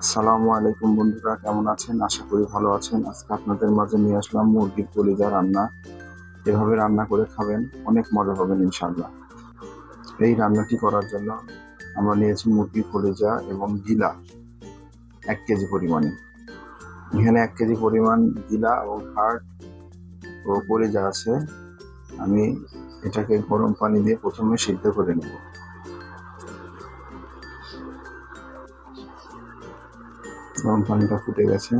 আসসালামু আলাইকুম বন্ধুরা, কেমন আছেন? আশা করি ভালো আছেন। আজকে আপনাদের মাঝে নিয়ে আসলাম মুরগির কলিজা রান্না। এভাবে রান্না করে খাবেন, অনেক মজা পাবেন ইনশাল্লাহ এই রান্নাটি করার জন্য আমরা নিয়েছি মুরগির কলিজা এবং গিলা, এক কেজি পরিমাণে। এখানে এক কেজি পরিমাণ গিলা এবং হাড় ও কলিজা আছে। আমি এটাকে গরম পানি দিয়ে প্রথমে সিদ্ধ করে নেব। গরম পানিটা ফুটে গেছে।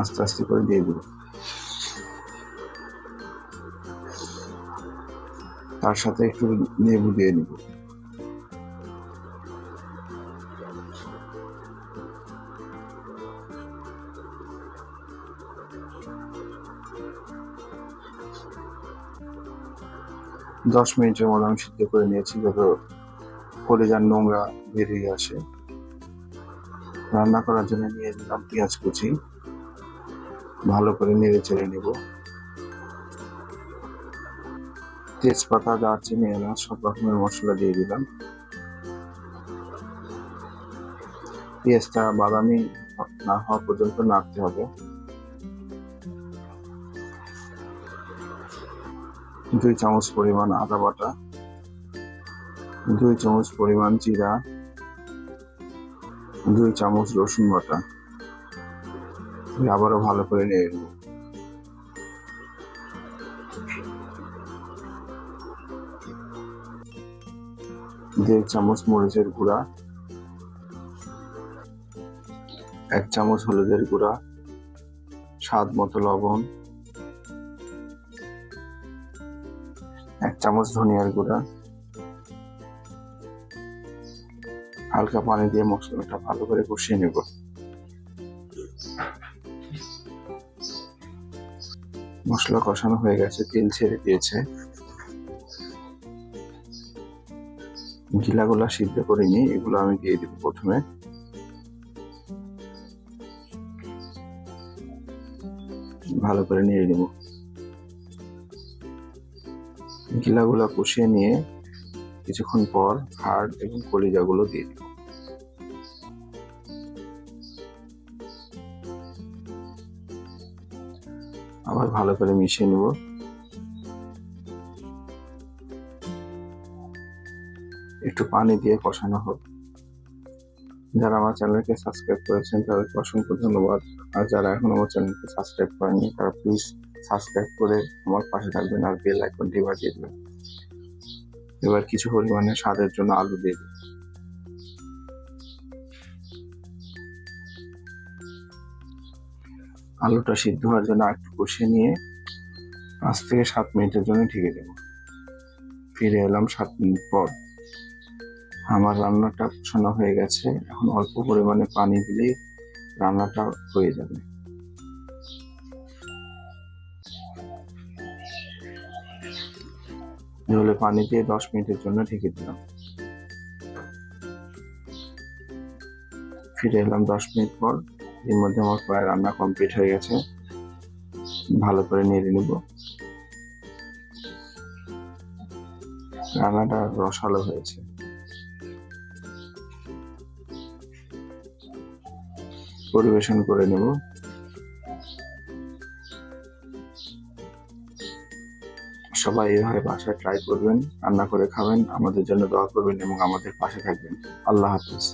আস্তে আস্তে করে দিয়ে দেব। তার সাথে একটু লেবু দিয়ে নিব দশ মিনিটের মতো আমি সিদ্ধ করে নিয়েছি, যত কলেজার নোংরা বেরিয়ে আসে। রান্না করার জন্য নিয়ে নিলাম পেঁয়াজ কুচি। ভালো করে নেড়ে চেড়ে নেব। তেজপাতা, দারচিনি, এলাচ সব রকমের মশলা দিয়ে দিলাম। পেঁয়াজটা বাদামি না হওয়া পর্যন্ত নাড়তে হবে। দুই চামচ পরিমাণ আদা বাটা, দুই চামচ পরিমাণ জিরা দুই চামচ রসুন বাটা। আবারও ভালো করে নেড়ে নেব। দেড় চামচ মরিচের গুঁড়া। এক চামচ হলুদের গুঁড়া। স্বাদ মতো লবণ। এক চামচ ধনিয়ার গুঁড়া। হালকা পানি দিয়ে মশলাটা ভালো করে কষিয়ে নেব। মশলা কষানো হয়ে গেছে, তেল ছেড়ে দিয়েছে। গিলাগুলা সিদ্ধ করে নিই এগুলো আমি দিয়ে দিব প্রথমে। ভালো করে নিয়ে নেব। গিলাগুলা কষিয়ে নিয়ে কিছুক্ষণ পর হাড় এবং কলিজাগুলো দিয়ে দিব আবার ভালো করে মিশিয়ে নেব। একটু পানি দিয়ে কষানো হোক। যারা আমার চ্যানেলকে সাবস্ক্রাইব করেছেন, তাদেরকে অসংখ্য ধন্যবাদ। আর যারা এখন আমার চ্যানেলকে সাবস্ক্রাইব করেনি তারা প্লিজ সাবস্ক্রাইব করে আমার পাশে থাকবেন আর বেল আইকনটি বাজিয়ে দেবেন। এবার কিছু পরিমাণে স্বাদের জন্য আলু দিয়ে দিই আলুটা সিদ্ধ হওয়ার জন্য একটু কষিয়ে নিয়ে পাঁচ থেকে সাত মিনিটের জন্য ঢেকে দেব। ফিরে এলাম সাত মিনিট পর। আমার রান্নাটা কষানো হয়ে গেছে। এখন অল্প পরিমাণে পানি দিলেই রান্নাটা হয়ে যাবে। হলে পানি দিয়ে দশ মিনিটের জন্য ঢেকে দিলাম। ফিরে এলাম দশ মিনিট পর। এর মধ্যে আমার প্রায় রান্না কমপ্লিট হয়ে গেছে। ভালো করে নেড়ে নিব। রান্নাটা রসালো হয়েছে। পরিবেশন করে নেব। সবাই এভাবে বাসায় ট্রাই করবেন, রান্না করে খাবেন, আমাদের জন্য দোয়া করবেন এবং আমাদের পাশে থাকবেন। আল্লাহ হাফিজ।